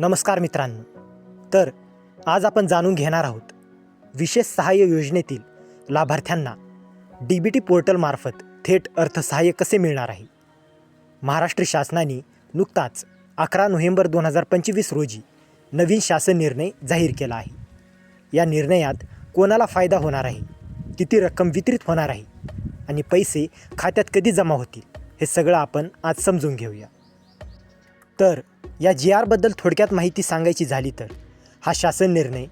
नमस्कार मित्रांनो. तर आज आपण जाणून घेणार आहोत विशेष सहाय्य योजनेतील लाभार्थ्यांना डी बी टी पोर्टलमार्फत थेट अर्थसहाय्य कसे मिळणार आहे? महाराष्ट्र शासनाने नुकताच अकरा नोव्हेंबर दोन हजार पंचवीस रोजी नवीन शासन निर्णय जाहीर केला आहे. या निर्णयात कोणाला फायदा होणार आहे? किती रक्कम वितरित होणार आहे? आणि पैसे खात्यात कधी जमा होतील? हे सगळं आपण आज समजून घेऊया. तर या जी आरबद्दल थोडक्यात माहिती सांगायची झाली तर हा शासन निर्णय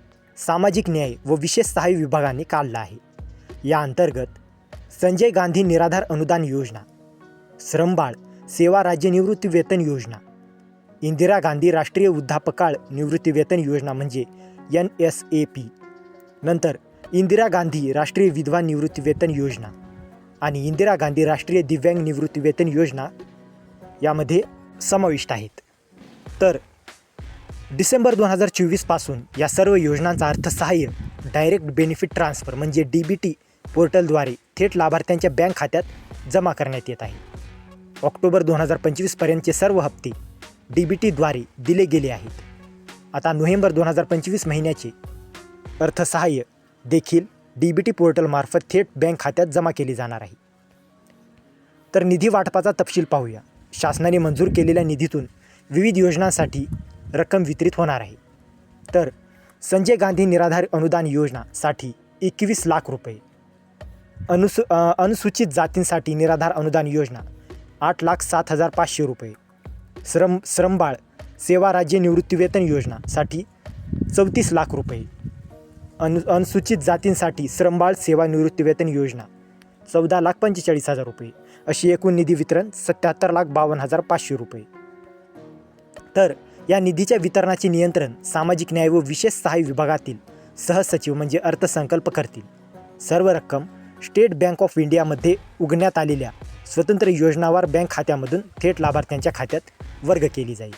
सामाजिक न्याय व विशेष सहाय्य विभागाने काढला आहे. या अंतर्गत संजय गांधी निराधार अनुदान योजना श्रमबाळ सेवा राज्य निवृत्ती वेतन योजना इंदिरा गांधी राष्ट्रीय वृद्धापकाळ निवृत्ती वेतन योजना म्हणजे एन एस ए पी नंतर इंदिरा गांधी राष्ट्रीय विधवा निवृत्ती वेतन योजना आणि इंदिरा गांधी राष्ट्रीय दिव्यांग निवृत्ती वेतन योजना यामध्ये समाविष्ट आहेत. तर डिसेंबर दोन हजार चोवीसपासून या सर्व योजनांचा अर्थसहाय्य डायरेक्ट बेनिफिट ट्रान्सफर म्हणजे डी बी टी पोर्टलद्वारे थेट लाभार्थ्यांच्या बँक खात्यात जमा करण्यात येत आहे. ऑक्टोबर दोन हजार पंचवीसपर्यंतचे सर्व हप्ते डी बी टीद्वारे दिले गेले आहेत. आता नोव्हेंबर दोन हजार पंचवीस महिन्याचे अर्थसहाय्य देखील डी बी टी पोर्टलमार्फत थेट बँक खात्यात जमा केले जाणार आहे. तर निधी वाटपाचा तपशील पाहूया. शासनाने मंजूर केलेल्या निधीतून विविध योजनांसाठी रक्कम वितरित होणार आहे. तर संजय गांधी निराधार अनुदान योजनासाठी एकवीस लाख रुपये. अनुसू अनुसूचित जातींसाठी निराधार अनुदान योजना आठ लाख सात हजार पाचशे रुपये. श्रम श्रमबाळ सेवा राज्य निवृत्तीवेतन योजनासाठी चौतीस लाख रुपये. अनु अनुसूचित जातींसाठी श्रमबाळ सेवा निवृत्तीवेतन योजना चौदा लाख पंचेचाळीस हजार रुपये. अशी एकूण निधी वितरण सत्याहत्तर लाख बावन्न हजार पाचशे रुपये. तर या निधीच्या वितरणाचे नियंत्रण सामाजिक न्याय व विशेष सहाय्य विभागातील सहसचिव म्हणजे अर्थसंकल्प करतील. सर्व रक्कम स्टेट बँक ऑफ इंडियामध्ये उघडण्यात आलेल्या स्वतंत्र योजनावार बँक खात्यामधून थेट लाभार्थ्यांच्या खात्यात वर्ग केली जाईल.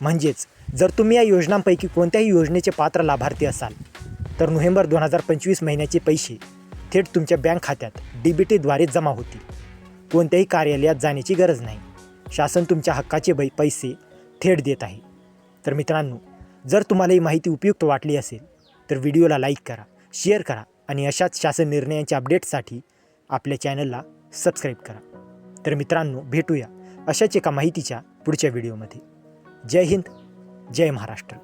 म्हणजेच जर तुम्ही या योजनांपैकी कोणत्याही योजनेचे पात्र लाभार्थी असाल तर नोव्हेंबर दोन हजार पंचवीस महिन्याचे पैसे थेट तुमच्या बँक खात्यात डी बी टीद्वारे जमा होतील. कोणत्याही कार्यालयात जाण्याची गरज नाही. शासन तुमच्या हक्काचे बै पैसे थेट देत आहे. तर मित्रांनो जर तुम्हाला ही माहिती उपयुक्त वाटली असेल तर व्हिडिओला लाईक करा शेअर करा आणि अशाच शासन निर्णयांच्या अपडेट्ससाठी आपल्या चॅनलला सबस्क्राईब करा. तर मित्रांनो भेटूया अशाच एका माहितीच्या पुढच्या व्हिडिओमध्ये. जय हिंद जय महाराष्ट्र.